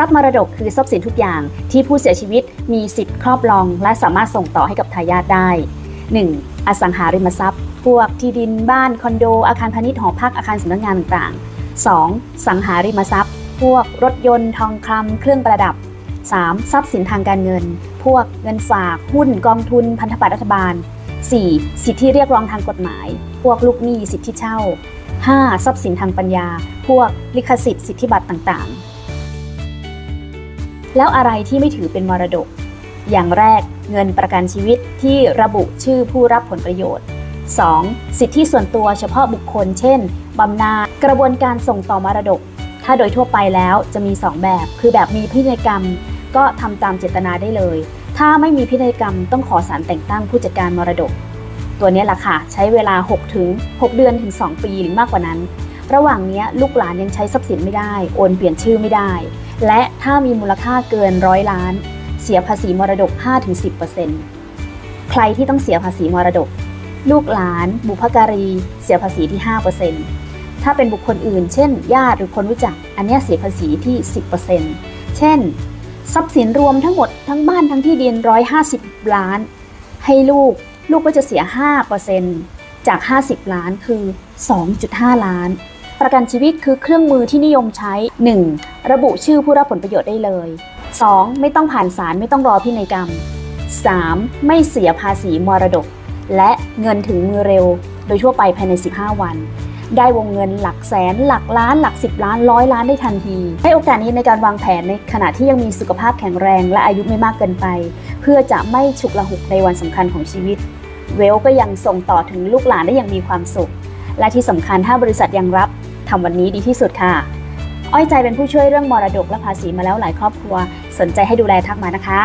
รับมรดกคือทรัพย์สินทุกอย่างที่ผู้เสียชีวิตมีสิทธิ์ครอบครอง และสามารถส่งต่อให้กับทายาทได้ 1. อสังหาริมทรัพย์ พวกที่ดินบ้านคอนโด อาคารพาณิชย์หอพักอาคารสำนักงานต่างๆ 2. สังหาริมทรัพย์ พวกรถยนต์ทองคำเครื่องประดับ 3. ทรัพย์สินทางการเงิน พวกเงินฝากหุ้นกองทุนพันธบัตรรัฐบาล 4. สิทธิเรียกร้องทางกฎหมาย พวกลูกหนี้สิทธิเช่า 5. ทรัพย์สินทางปัญญา พวกลิขสิทธิ์สิทธิบัตรต่างๆ แล้วอะไรที่ไม่ถือเป็นมรดก อย่างแรกเงินประกันชีวิตที่ระบุชื่อผู้รับผลประโยชน์ 2. สิทธิส่วนตัวเฉพาะบุคคล เช่น บำนาญกระบวนการส่งต่อมรดก ถ้าโดยทั่วไปแล้วจะมี 2 แบบ คือแบบมีพินัยกรรม ก็ทำตามเจตนาได้เลย ถ้าไม่มีพินัยกรรมต้องขอสารแต่งตั้งผู้จัดการมรดก ตัวนี้แหละค่ะ ใช้เวลา6ถึง6เดือนถึง 2 ปีหรือมากกว่านั้น ระหว่างนี้ลูกหลานยังใช้ทรัพย์สินไม่ได้ โอนเปลี่ยนชื่อไม่ได้ และถ้ามีมูลค่าเกินร้อยล้าน เสียภาษีมรดก 5-10%ใครที่ต้องเสียภาษีมรดก ลูกหลาน บุพการี เสียภาษีที่ 5%ถ้าเป็นบุคคลอื่น เช่น ญาติหรือคนรู้จัก อันนี้เสียภาษีที่ 10%เช่น ทรัพย์สินรวมทั้งหมดทั้งบ้านทั้งที่ดิน 150 ล้าน ให้ลูกลูกก็จะเสีย 5%จาก 50 ล้านคือ 2.5 ล้าน ประกันชีวิตคือเครื่องมือที่นิยมใช้ 1. ระบุชื่อผู้รับผลประโยชน์ได้เลย 2. ไม่ต้องผ่านศาลไม่ต้องรอพินัยกรรม 3. ไม่เสียภาษีมรดก และเงินถึงมือเร็ว โดยทั่วไปภายใน 15 วัน ได้วงเงินหลักแสน หลักล้าน หลัก 10 ล้านร้อยล้านได้ทันที ให้โอกาสนี้ในการวางแผนในขณะที่ยังมีสุขภาพแข็งแรง และอายุไม่มากเกินไป เพื่อจะไม่ฉุกละหุกในวันสำคัญของชีวิต เวลก็ยังส่งต่อถึงลูกหลานได้อย่างมีความสุข และที่สำคัญถ้าบริษัทยังรับทำวันนี้ดีที่สุดค่ะ อ้อยใจเป็นผู้ช่วยเรื่องมรดกและภาษีมาแล้วหลายครอบครัว สนใจให้ดูแลทักมานะคะ